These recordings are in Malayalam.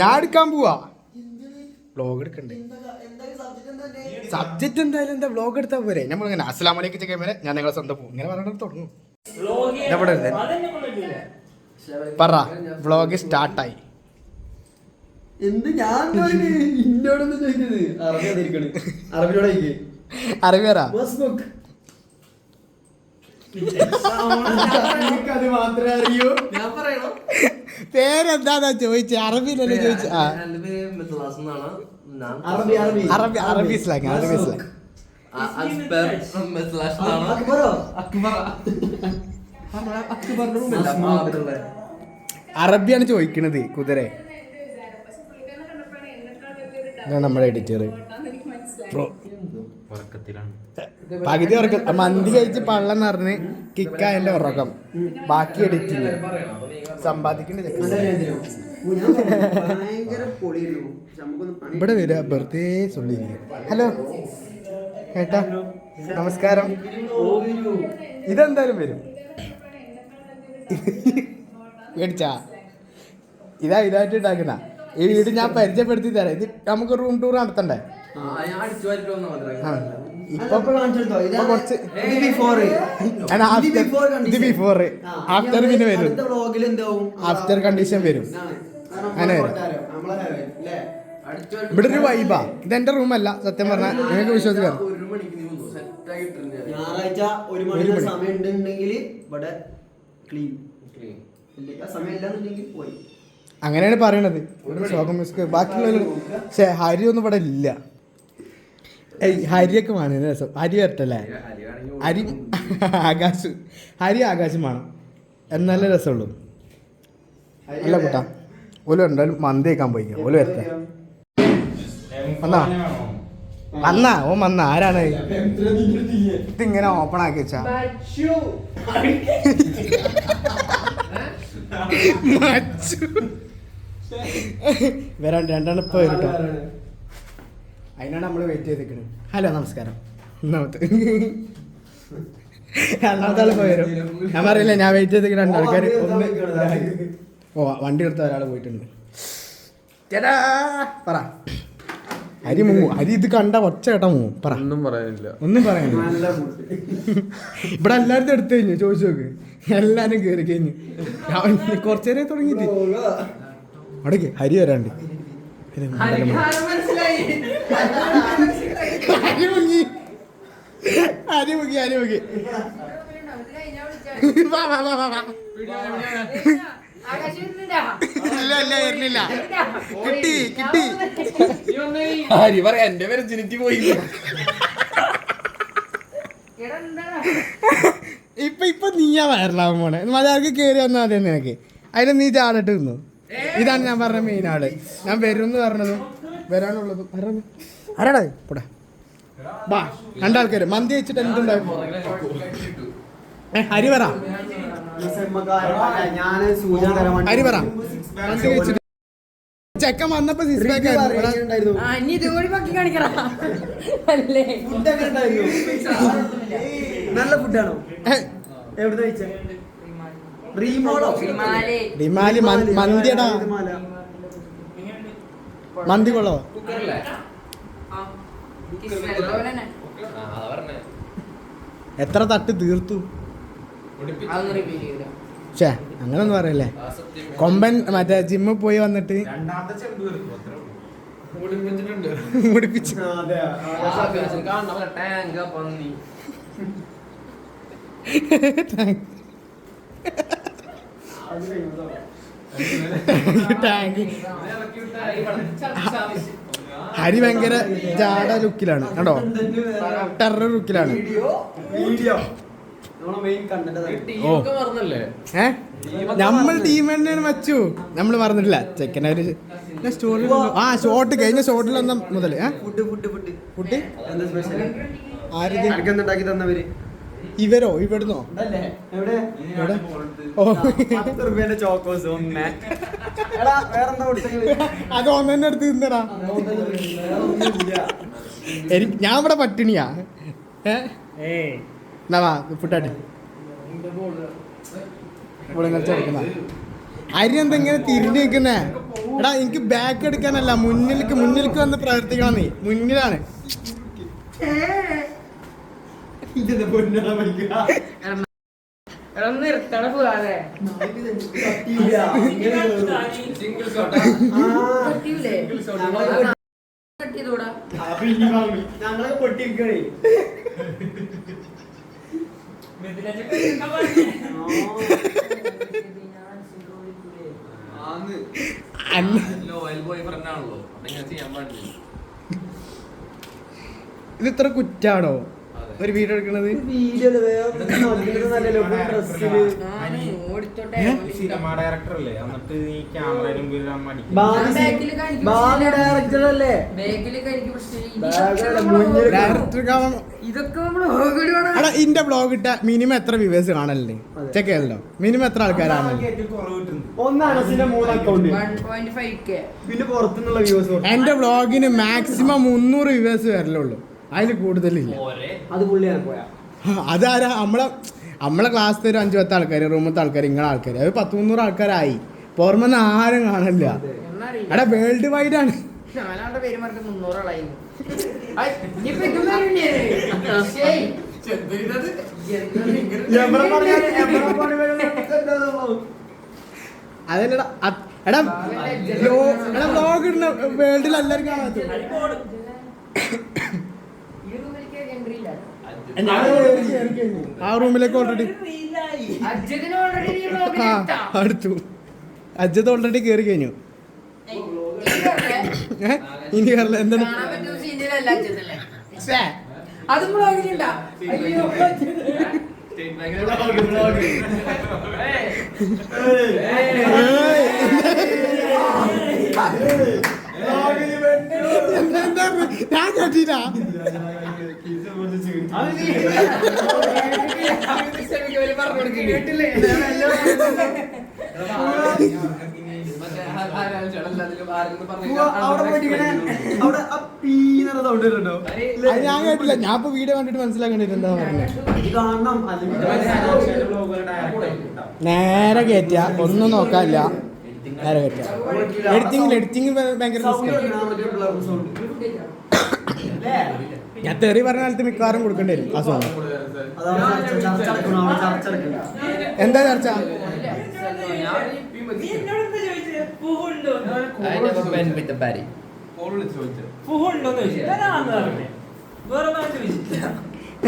ഞാൻ എടുക്കാൻ പോവാ. വ്ലോഗ് എടുക്കണ്ടേ? സബ്ജക്റ്റ് എന്തായാലും എന്താ വ്ലോഗ് എടുത്താൽ പോരെ? നമ്മൾ ഇങ്ങനെ അസ്ലാം അലൈക്കും ചെക്കാൻ വരെ ഞാൻ നിങ്ങളെ സ്വന്തം പോകും ഇങ്ങനെ പറഞ്ഞിട്ട് തുടങ്ങും. എവിടെ? പറ വ്ലോഗ് സ്റ്റാർട്ടായി. എന്ത് ഞാൻ ഇന്നോടൊന്ന് ചോദിക്കുന്നത് അറബിയോടെ അത് മാത്രമേ അറിയൂ. ഞാൻ പറയണോ? പേരെന്താന്നാ ചോദിച്ചേ? അറബിയിലല്ലേ ചോദിച്ച? അറബി അറബി. അറബി അറബി സ്ലാങ് അറബി സ്ലാങ് അറബിയാണ് ചോദിക്കണത് കുതിര. നമ്മുടെ എഡിറ്റർ ബ്രോ പകുതി ഉറക്കം. മന്തി കഴിച്ച് പള്ളം നിറഞ്ഞ് കിക്കായന്റെ ഉറക്കം. ബാക്കി എഡിറ്റിങ് സമ്പാദിക്കേണ്ട ഇവിടെ വരിക. വെറുതെ സൊള്ളി ഹലോ. ഏട്ടാ നമസ്കാരം. ഇതെന്തായാലും വരും. മേടിച്ചാ. ഇതാ ഇതായിട്ട് ഉണ്ടാക്കുന്ന. ഈ വീട് ഞാൻ പരിചയപ്പെടുത്തി തരാം. ഇത് നമുക്ക് റൂം ടൂർ നടത്തണ്ടേ? ആ, ഞാൻ അടിച്ചു വാരിട്ട് വന്നാ ആ മാത്രമേ ഇപ്പൊ ഇപ്പൊ കാണിച്ചെടുത്തോ? ഇതാ ഇപ്പൊ കുറച്ച് ഇത് before. ആണ് after- ഇത് before ഇത് condition. before. ആ, after ഇനി പിന്നെ വരും. എന്താവും? ആഫ്റ്റർ കണ്ടീഷൻ വരും. അങ്ങനെ ഇവിടെ ഒരു വൈബാ ഇത് എന്റെ റൂമല്ല സത്യം പറഞ്ഞാൽ നിങ്ങൾക്ക് വിശ്വസിക്കാം ഒരു. ഞായറാഴ്ച മണിയുടെ സമയം ഇവിടെ ക്ലീൻ അങ്ങനെയാണ് പറയണത്. ശോകം ബാക്കിയുള്ള പക്ഷേ ഹരി ഒന്നും ഇവിടെ ഇല്ല. ഹരിയൊക്കെ വേണം രസം. ഹരി വരട്ടല്ലേ? ഹരി ആകാശ് ഹരി ആകാശം വേണം. എന്നാലേ രസമുള്ളൂ. അല്ല കൂട്ടാ. ഓല എന്തായാലും മന്തി കേൾക്കാൻ പോയി. ഓല വരട്ടെ. വന്നാ? വന്നാ? ഓ വന്ന. ആരാണ്? ഇതിങ്ങനെ ഓപ്പൺ ആക്കി വെച്ചാ? മച്ചു. വരാൻ രണ്ടെണ്ണം ഇപ്പൊ വരും കേട്ടോ അതിനാണ് നമ്മൾ വെയിറ്റ് ചെയ്ത് നിൽക്കുന്നത് ഹലോ നമസ്കാരം. ഒന്നാമത്തെ രണ്ടാമത്തെ ആൾ പോയി വരും. ഞാൻ പറയില്ല ഞാൻ വെയിറ്റ് ചെയ്ത് നിൽക്കുന്ന രണ്ടാൾക്കാർ ഒന്ന് ഓ വണ്ടി എടുത്ത ഒരാൾ പോയിട്ടുണ്ട്. ചേട്ടാ പറ. അരി മൂ അരി ഇത് കണ്ട ഒച്ച കേട്ടാ മൂ പറ. ഒന്നും പറയാനില്ല. ഒന്നും പറയാനില്ല. ഇവിടെ എല്ലാരും എടുത്തു കഴിഞ്ഞു ചോദിച്ചു നോക്ക്. എല്ലാരും കയറി കഴിഞ്ഞു. കുറച്ചു നേരം തുടങ്ങിയിട്ട്. അവിടേക്ക് ഹരി വരാണ്ട് ഇത് മുണ്ടൽ മുങ്ങി. ഹരി മുങ്ങി ഹരി മുങ്ങി വാ, വാ, വാ, വാ. ഇല്ല ഇല്ല വരുന്നില്ല. കിട്ടി കിട്ടി. ഹരി പറയാ എന്റെ പേര് ജിനിറ്റി പോയി ഇപ്പൊ ഇപ്പൊ നീയാ വയറിലാവാൻ പോണേ. മലയാൾക്ക് കേറി വന്നാൽ മതി നിനക്ക്. അതിന് നീ ചാടിട്ട് നിന്നു ഇതാണ് ഞാൻ പറഞ്ഞ മെയിൻ ആൾ. ഞാൻ വരും എന്ന് പറഞ്ഞതും വരാനുള്ളതും? ആരാടാ പോടാ. ബാ രണ്ടാൾക്കാര്. മന്തി വെച്ചിട്ട് എന്തുണ്ടായിരുന്നു ഏ ഹരി പറ. പറ. മന്തി വെച്ചിട്ട്. ചെക്കൻ വന്നപ്പോ സിക്സ് പാക്ക് ആയിരുന്നു. ഇനി ഇത് കൂടി അല്ലേ? നല്ല ഫുഡാണോ എവിടെ ഡിമാലി മന്തിയടാ. മന്തി കൊള്ളോ കുക്കറല്ലേ എത്ര തട്ട് തീർത്തു? ഛേ അങ്ങനൊന്നും പറയല്ലേ. കൊമ്പൻ മറ്റേ ജിമ്മിൽ പോയി വന്നിട്ട് മുടിപ്പിച്ച്. ടാങ്ക? ടാങ്ക്. ഹരി ഭയങ്കര ജാട ലുക്കിലാണ്. കണ്ടോ? ടെറർ ലുക്കിലാണ്. മറന്നല്ലേ? ഏ? നമ്മൾ ടീം തന്നെയാണ് മച്ചു. നമ്മൾ പറഞ്ഞിട്ടില്ല ചെക്കനാര് സ്റ്റോറി ആ ഷോട്ട് കഴിഞ്ഞ ഷോട്ടിൽ വന്ന മുതൽ ഫുഡ് ഫുഡ് ഫുഡ് ഫുഡ് ആരും തന്നവര്? ഇവരോ? ഇവിടുന്നോ? ചോക്കോസ് ഒന്ന്. എടാ വേറെന്താ കൊടുത്തത്? അത് ഒന്നെ അടുത്ത് തിന്നടാ. എനിക്ക് ഞാൻ ഇവിടെ പട്ടിണിയാ. എന്നാ ഇവിടെ കൊടുക്കുന്ന അരി എന്താ ഇങ്ങനെ തിരിഞ്ഞു നിൽക്കുന്നേ എടാ എനിക്ക് ബാക്ക് എടുക്കാനല്ല. മുന്നിലേക്ക് മുന്നിലേക്ക് വന്ന് പ്രവർത്തിക്കണം നീ മുന്നിലാണ് ഇതെന്താ പൊന്നാ പഠിക്കുക എടാ ഒന്ന് നിർത്തണ പോവാതെ പൊട്ടിക്കണേ ഇത് ഇത്ര കുറ്റാണോ. ഒരു വീഡിയോ എടുക്കണത്? സിനിമ ഡയറക്ടർ അല്ലേ? എന്നിട്ട് ഈ ക്യാമറയുടെ മുമ്പിൽ ഡയറക്ടർ അല്ലേ ഇന്റെ ബ്ലോഗ് ഇട്ട മിനിമം എത്ര വ്യൂവേഴ്സ് കാണല്ലേ ചെക്ക് ചെയ്തല്ലോ മിനിമം എത്ര ആൾക്കാരാണ്? എന്റെ ബ്ലോഗിന് മാക്സിമം മുന്നൂറ് വ്യൂവേഴ്സ് വരലുള്ളൂ. അതിൽ കൂടുതലില്ല. അത് പുള്ളിയാണ് പോയാ. അതാരാ? നമ്മളെ നമ്മളെ ക്ലാസ്സിൽ ഒരു അഞ്ചു പത്ത് ആൾക്കാർ റൂമത്തെ ആൾക്കാർ ഇങ്ങനെ ആൾക്കാർ അത് പത്ത് മുന്നൂറ് ആൾക്കാരായി പുറമെന്ന് ആരും കാണില്ല അവിടെ എടാ വേൾഡ് വൈഡ് ആണ്. അതല്ലടാ അത്- എടാ ലോ- എടാ ബ്ലോഗ് ഇടുന്ന വേൾഡിൽ എല്ലാവരും കാണാത്ത ഈ റൂമിലേക്ക് entry ഇല്ല. ആ റൂമിലേക്ക് ഓൾറെഡി ആ അടുത്തു. അജിത് ഓൾറെഡി കയറി കഴിഞ്ഞു. ഇനി കയറില്ല എന്താണ്. അതും വ്ളോഗിലുണ്ടാ അയ്യോ ഞാൻ കേട്ടില്ല ഞാൻ ഇപ്പൊ വീഡിയോ കണ്ടിട്ട് മനസ്സിലാക്കണ്ടിട്ട് എന്താ പറഞ്ഞത് നേരെ കയറ്റിയ ഒന്നും നോക്കാനില്ല. നേരെ കയറ്റിയ എഡിറ്റിംഗ് എഡിറ്റിംഗ് ഭയങ്കര ഞാൻ തെറി പറഞ്ഞ കാലത്ത് മിക്കവാറും കൊടുക്കേണ്ടി വരും ആ സോങ് എന്താ ചർച്ച?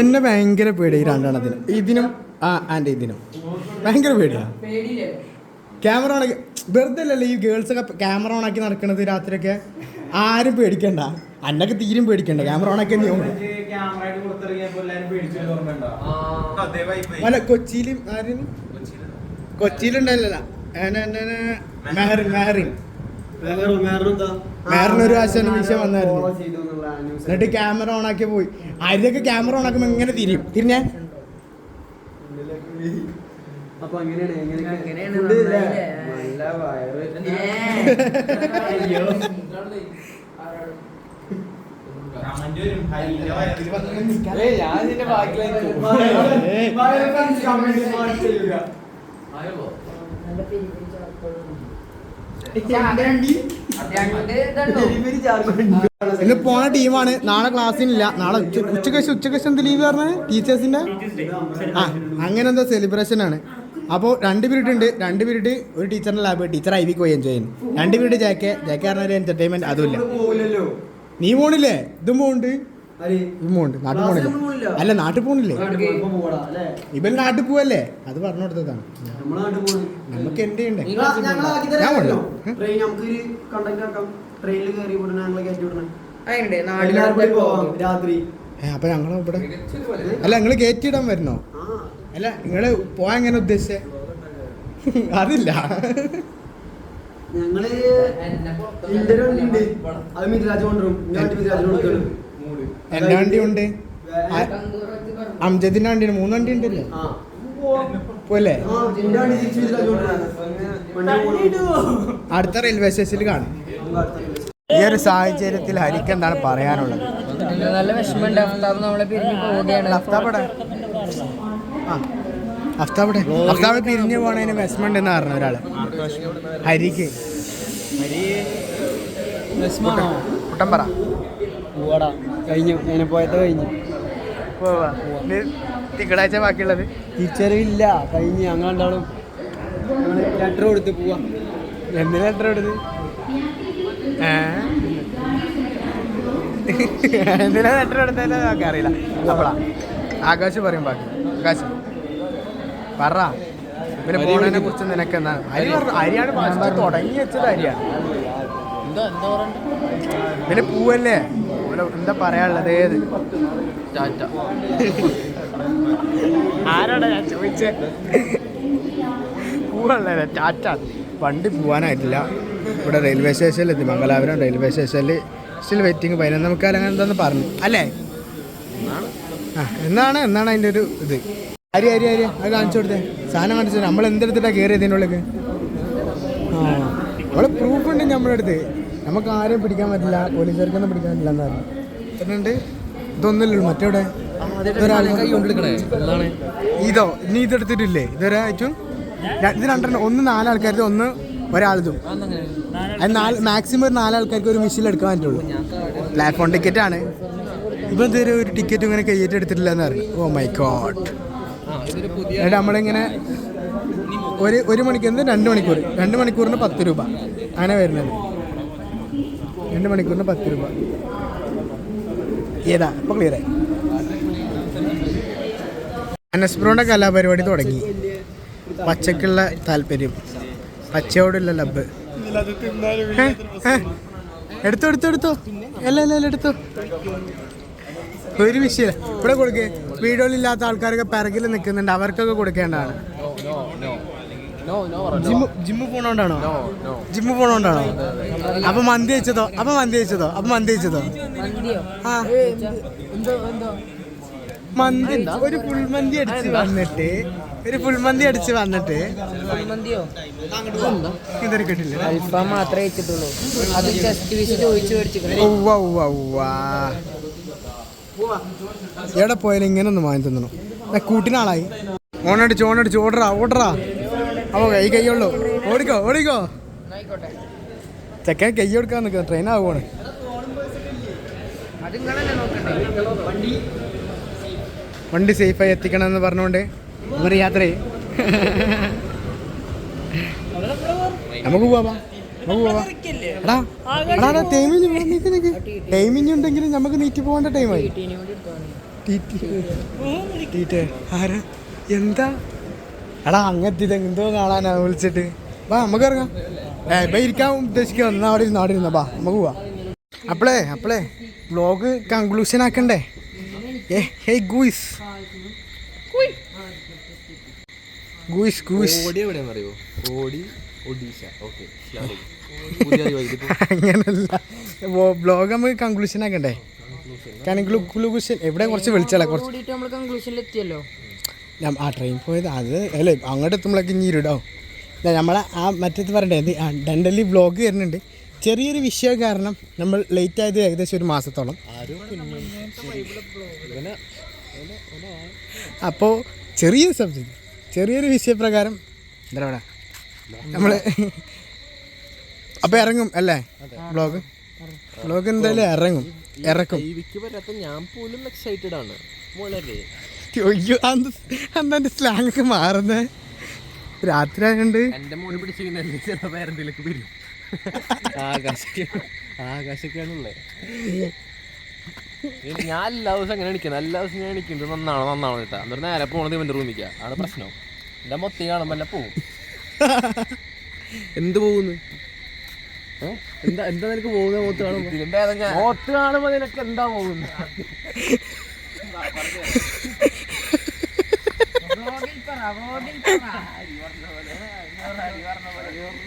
എന്നെ ഭയങ്കര പേടി ഈ രണ്ടെണ്ണത്തിന്. ഇതിനും ആ ആൻഡ് ഇതിനും. ഭയങ്കര പേടിയാ. ക്യാമറ ഓണാക്കി വെറുതെ അല്ലല്ലോ ഈ ഗേൾസ് ഒക്കെ ക്യാമറ ഓണാക്കി നടക്കണത് രാത്രിയൊക്കെ. ആരും പേടിക്കണ്ട. അന്നൊക്കെ തീരും പേടിക്കണ്ട. ക്യാമറ ഓണൊക്കെ നീ അല്ല കൊച്ചിയിലും ആരും കൊച്ചിയിലുണ്ടല്ലോ മെഹറിൻ. മെഹറിൻ വേറൊരു പ്രാവശ്യം വന്നായിരുന്നു. എന്നിട്ട് ക്യാമറ ഓൺ ആക്കി പോയി. ആരൊക്കെ ക്യാമറ ഓൺ ആക്കുമ്പോ എങ്ങനെ തിരിയും. തിരിഞ്ഞേ? അപ്പൊ അങ്ങനെയാണ് ഞാൻ ഇന്ന് പോണ ടീമാണ്. നാളെ ക്ലാസ്സിനില്ല. നാളെ ഉച്ച ഉച്ചയ്ക്ക് ഉച്ചയ്ക്ക് എന്ത് ലീവ് പറഞ്ഞത് ടീച്ചേഴ്സിന്റെ ആ അങ്ങനെ എന്തോ സെലിബ്രേഷൻ ആണ്. അപ്പോൾ രണ്ട് പീരീഡ് ഉണ്ട് രണ്ട് പീരീഡ് ഒരു ടീച്ചറിന്റെ ലാബ് ടീച്ചർ ഐ വി പോയി എൻജോയ് ചെയ്യുന്നു. രണ്ട് പീരീഡ് ജാക്കെ ജാക്കെ പറഞ്ഞ ഒരു എന്റർടൈൻമെന്റ് അതുമില്ല. നീ പോണില്ലേ? ഇതും പോകുന്നുണ്ട് ആര്? ഇതും നാട്ടിൽ പോണില്ലേ? പോണില്ല. അല്ല നാട്ടിൽ പോണില്ലേ? ഇവൻ നാട്ടിൽ പോവല്ലേ? അത് പറഞ്ഞു കൊടുത്തതാണ്. നമ്മളെ നാട്ടിൽ പോണ്. നമുക്ക് എന്റെ ഉണ്ട് ഞാൻ ആക്കാം. ട്രെയിനിൽ കയറി രാത്രി. ഏ അപ്പൊ ഞങ്ങൾ ഇവിടെ അല്ല നിങ്ങൾ കയറ്റിയിടാൻ വരണോ? അല്ല നിങ്ങൾ പോയാ എങ്ങനെ ഉദ്ദേശിച്ചേ? അതില്ല. ഞങ്ങൾ ഒരു വണ്ടി ഉണ്ട് അത് മിഥിരാജ് കൊണ്ടുവരും. ഇന്റെ വണ്ടി കൊണ്ടുവരും എന്റെ വണ്ടി ഉണ്ട്? അംജദിന്റെ മൂന്ന് വണ്ടി ഉണ്ടല്ലേ? പോലെ. അടുത്ത റെയിൽവേ സ്റ്റേഷനിൽ കാണും. ഈ ഒരു സാഹചര്യത്തിൽ ഹരിക്ക് എന്താണ് പറയാനുള്ളത്? നല്ല വിഷമമുണ്ട്. അഫ്താബ് നമ്മളെ പിരിഞ്ഞു പോവുകയാണ്. അഫ്താബടെ ആ അഫ്താബടെ അഫ്താബ് പിരിഞ്ഞു പോണതിന് വിഷമം ഉണ്ടെന്ന് പറഞ്ഞു ഒരാൾ. ഹരിക്ക്. പറ. കഴിഞ്ഞു. കഴിഞ്ഞു. തിങ്കളാഴ്ച ബാക്കിയുള്ളത്? തിരിച്ചറിവില്ല കഴിഞ്ഞു. ഞങ്ങൾ ലെറ്റർ കൊടുത്ത് പോവാ. എന്തിനാ ലെറ്റർ എടുത്ത് എന്തിനാ ലെറ്റർ നമുക്ക് അറിയില്ല. അപ്പളാ. ആകാശ് പറയും ബാക്കി. ആകാശ് പറ. പിന്നെ പോണതിനെ കുറിച്ച് നിനക്ക് എന്നാ അരി പറഞ്ഞു അരിയാണ് തുടങ്ങി വെച്ചത് അരിയാണ് എന്താ എന്താ പറയണ്ട? പിന്നെ പൂവല്ലേ? എന്താ പറയാനുള്ളത്? ഏത്? ടാറ്റ. ആരോടാ ഞാൻ ചോദിച്ചേ? പൂവല്ലേ ടാറ്റ. വണ്ടി പോവാനായിട്ടില്ല. ഇവിടെ റെയിൽവേ സ്റ്റേഷനിൽ എത്തി മംഗലാപുരം റെയിൽവേ സ്റ്റേഷനിൽ സ്റ്റിൽ വെയിറ്റിംഗ് പതിനൊന്ന്. മുക്കാൽ അങ്ങനെ എന്താന്ന് പറഞ്ഞു. അല്ലേ? ആ എന്നാണ് എന്നാണ് അതിന്റെ ഒരു ഇത്. അരി അരി അരി അത് കാണിച്ചു കൊടുത്തേ. സാധനം കാണിച്ചു നമ്മൾ എന്തെടുത്തിട്ടാണ് കയറിയത് ഇതിനുള്ളിൽ ആ നമ്മളെ പ്രൂഫ് ഉണ്ട് നമ്മുടെ അടുത്ത്. നമുക്ക് ആരെയും പിടിക്കാൻ പറ്റില്ല. പോലീസുകാർക്കൊന്നും പിടിക്കാൻ പറ്റില്ല എന്ന് പറഞ്ഞു. എന്നുണ്ട് ഇതൊന്നുമില്ലല്ലോ. മറ്റേവിടെ? ഇതോ ഇനി ഇതെടുത്തിട്ടില്ലേ? ഇതൊരായിട്ടും ഇത് രണ്ടെണ്ണം. ഒന്ന് നാലാൾക്കാർ ഒന്ന് ഒരാളതും. നാല് മാക്സിമം ഒരു നാലാൾക്കാർക്ക് ഒരു മിഷീൻ എടുക്കാൻ പറ്റുള്ളൂ. പ്ലാറ്റ്ഫോം ടിക്കറ്റ് ആണ്. ഇപ്പൊ ഇതുവരെ ഒരു ടിക്കറ്റ് ഇങ്ങനെ കയ്യേറ്റ് എടുത്തിട്ടില്ല എന്ന് പറഞ്ഞു. ഓ മൈ ഗോഡ് എന്നിട്ട് നമ്മളിങ്ങനെ ഒരു ഒരു മണിക്കൂർ എന്ത് രണ്ട് മണിക്കൂർ. രണ്ട് മണിക്കൂറിന് പത്ത് രൂപ. അങ്ങനെ വരുന്നത് രണ്ട് മണിക്കൂറിന് പത്ത് രൂപ. ഏതാ? ഇപ്പൊ ക്ലിയറായി അനസ്പ്രോന്റെ കലാപരിപാടി തുടങ്ങി. പച്ചക്കുള്ള താല്പര്യം. പച്ചയോടുള്ള ലബ്? എടുത്തോ എടുത്തോ എടുത്തോ. അല്ല അല്ല എടുത്തോ. ഒരു വിഷയം ഇവിടെ കൊടുക്കേ. വീടുകളില്ലാത്ത ആൾക്കാരൊക്കെ പിറകിൽ നിൽക്കുന്നുണ്ട്. അവർക്കൊക്കെ കൊടുക്കേണ്ടതാണ്. ജിമ്മ് ജിമ്മ് പോണോണ്ടാണോ? ജിമ്മ് പോണോണ്ടാണോ? അപ്പൊ മന്തി വെച്ചതോ? അപ്പൊ മന്തി വെച്ചതോ? അപ്പൊ മന്തി വെച്ചതോ? ആ. മന്തി ഒരു പുൽമന്തി മന്തി അടിച്ച് വന്നിട്ട് ഒരു ഫുൾ മന്തി അടിച്ച് വന്നിട്ട്. ഇതൊരു കിട്ടില്ല അൽഫാം മാത്രമേ വെച്ചിട്ടുള്ളൂ അത് ജസ്റ്റ് വിസ് ചോദിച്ചു മേടിച്ചിട്ടുണ്ട്. ഉവ്വ ഉവ്വ ഉവ്വ. എവിടെ പോയാലും ഇങ്ങനെ ഒന്ന് വാങ്ങി തന്നണം. ഞാൻ കൂട്ടിനാളായി. ഓണടിച്ച് ഓണടിച്ച്. ഓടറാ ഓടറാ അപ്പോ കൈ കൈയുള്ളൂ. ഓടിക്കോ ഓടിക്കോ. ചെക്കൻ കൈ കൊടുക്കാൻ നിൽക്കുക ട്രെയിൻ ആവുകയാണ് വണ്ടി സേഫായി എത്തിക്കണം എന്ന് പറഞ്ഞുകൊണ്ട് നമ്മൾ യാത്ര. നമുക്ക് പോവാ നമുക്ക് പോവാ. എടാ എടാ ടൈമിങ് നിക്ക് നിക്ക് ഉണ്ടെങ്കിലും നമുക്ക് നീറ്റി പോകേണ്ട ടൈമായി ആരാ? എന്താ? എടാ അങ്ങനത്തെ ഇത് എന്തോ കാണാനാ വിളിച്ചിട്ട്. വാ നമുക്ക് ഇറങ്ങാം. ഏ ഇപ്പം ഇരിക്കാൻ ഉദ്ദേശിക്കുക. എന്നാ അവിടെ ഇരുന്ന് അവിടെ ഇരുന്ന. ബാ നമുക്ക് പോവാ. അപ്പളേ അപ്പളേ ബ്ലോഗ് കൺക്ലൂഷൻ ആക്കണ്ടേ? ഏ ഹേ ഗൂയിസ് ഗൂയിസ് ഗൂയിസ് ഓടി എവിടെയാണെന്ന് അറിയോ? ഓടി ഒഡീഷ. ഓക്കെ പുതിയ ഇതിപ്പോ അങ്ങനല്ല. ബ്ലോഗ് നമുക്ക് കൺക്ലൂഷൻ ആക്കണ്ടേ? കൺക്ലൂഷൻ എവിടെ കുറച്ച് വിളിച്ചാലേ? കുറച്ച് എത്തിയല്ലോ. ആ ട്രെയിൻ പോയത് അത് അല്ലേ? അങ്ങോട്ട് എത്തുമ്പോഴൊക്കെ ഇനി ഇരുടോ? ഇല്ല, നമ്മളെ ആ മറ്റേത് പറയണ്ടേ? ഡണ്ടലി വ്ലോഗ് വരുന്നുണ്ട്. ചെറിയൊരു വിഷയം കാരണം നമ്മൾ ലേറ്റ് ആയത് ഏകദേശം ഒരു മാസത്തോളം. അപ്പോൾ ചെറിയ സബ്ജക്റ്റ് ചെറിയൊരു വിഷയപ്രകാരം എന്താ പറയുക നമ്മൾ അപ്പോൾ ഇറങ്ങും അല്ലേ? ബ്ലോഗ് ബ്ലോഗ് എന്തായാലും ഇറങ്ങും ഇറക്കും. ഞാൻ പോലും എക്സൈറ്റഡ് ആണ്. വളരെ അയ്യോ അന്നെ സ്ലാങ് ഒക്കെ മാറുന്നത് രാത്രി ആയതുകൊണ്ട് എന്റെ മോനെ പിടിച്ചിരിക്കുന്ന ചില പേരെന്തെങ്കിലൊക്കെ വരും. ആകാശൊക്കെ ആകാശൊക്കെയാണുള്ളത് ഞാൻ എല്ലാ ദിവസം അങ്ങനെ എണിക്കുന്നത് എല്ലാ ദിവസം ഞാൻ എണിക്കുന്നത് നന്നാണോ നന്നാണോ കേട്ടാ. എന്നിട്ട് നേരെ പോണത് ഇവന്റെ റൂമിക്കാ ആണ് പ്രശ്നം. എന്റെ മൊത്തം കാണുമ്പോ എല്ലാം പോവും. എന്ത് പോകുന്നു? എന്താ എന്താ നിനക്ക് പോകുന്ന മോത്ത് കാണുമ്പോ? മോത്ത് കാണുമ്പോ നിനക്ക് എന്താ പോകുന്നു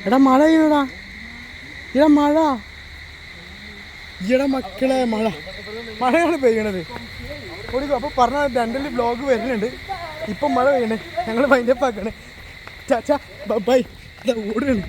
എടാ മഴ ചെയ്യണടാ ഇടാ മഴ. ഈടാ മക്കളെ മഴ. മഴയാണ് പെയ്യണത്. അപ്പൊ പറഞ്ഞ രണ്ടിൽ ബ്ലോഗ് വരുന്നുണ്ട്. ഇപ്പം മഴ പെയ്യണേ. ഞങ്ങൾ മൈൻഡപ്പ് ആക്കണേ. ചാച്ചാ ബൈ ഓടുകയാണ്